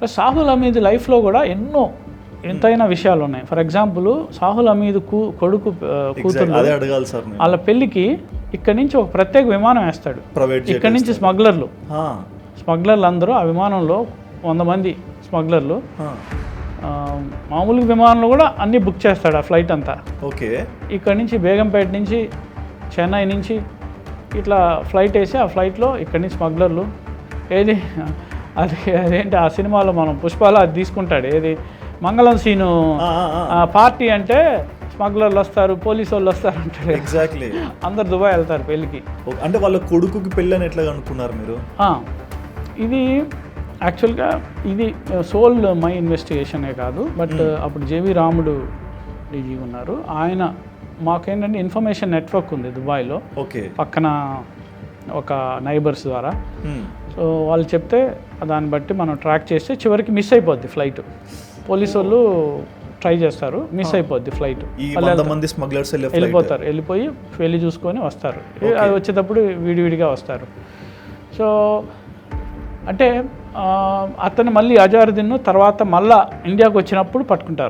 Plus Sahul Hamid లైఫ్లో కూడా ఎన్నో ఎంతైన విషయాలు ఉన్నాయి. ఫర్ ఎగ్జాంపుల్ సాహుల్ హమీద్ కూ కొడుకు ఆ, కూతురు వాళ్ళ పెళ్ళికి ఇక్కడి నుంచి ఒక ప్రత్యేక విమానం వేస్తాడు. ఇక్కడి నుంచి స్మగ్లర్లు. స్మగ్లర్లు అందరూ ఆ విమానంలో వంద మంది స్మగ్లర్లు. ఆ, మామూలు విమానంలో కూడా అన్నీ బుక్ చేస్తాడు ఆ ఫ్లైట్ అంతా. ఓకే. ఇక్కడ నుంచి బేగంపేట నుంచి చెన్నై నుంచి ఇట్లా ఫ్లైట్ వేసి ఆ ఫ్లైట్లో ఇక్కడి నుంచి స్మగ్లర్లు. ఏది? అది అదేంటి ఆ సినిమాలో మనం పుష్పాలు అది తీసుకుంటాడు. ఏది? మంగళం సీను. పార్టీ అంటే స్మగ్లర్లు వస్తారు పోలీసు వాళ్ళు వస్తారు అంటాడు. ఎగ్జాక్ట్లీ అందరు దుబాయ్ వెళ్తారు పెళ్ళికి. అంటే వాళ్ళ కొడుకుకి పెళ్ళి అని ఎట్లా అనుకున్నారు మీరు? ఇది యాక్చువల్గా ఇది సోల్ మై ఇన్వెస్టిగేషనే కాదు బట్ అప్పుడు జేవి రాముడు డీజీ ఉన్నారు. ఆయన మాకేంటంటే ఇన్ఫర్మేషన్ నెట్వర్క్ ఉంది దుబాయ్లో. ఓకే. పక్కన ఒక నైబర్స్ ద్వారా. సో వాళ్ళు చెప్తే దాన్ని బట్టి మనం ట్రాక్ చేస్తే చివరికి మిస్ అయిపోద్ది ఫ్లైట్. పోలీసు వాళ్ళు ట్రై చేస్తారు మిస్ అయిపోద్ది ఫ్లైట్. మంది స్మగ్లర్స్. వెళ్ళిపోతారు వెళ్ళిపోయి వెళ్ళి చూసుకొని వస్తారు. అది వచ్చేటప్పుడు విడివిడిగా వస్తారు. సో అంటే అతను మళ్ళీ అజారుద్దీన్ తర్వాత మళ్ళా ఇండియాకి వచ్చినప్పుడు పట్టుకుంటారు.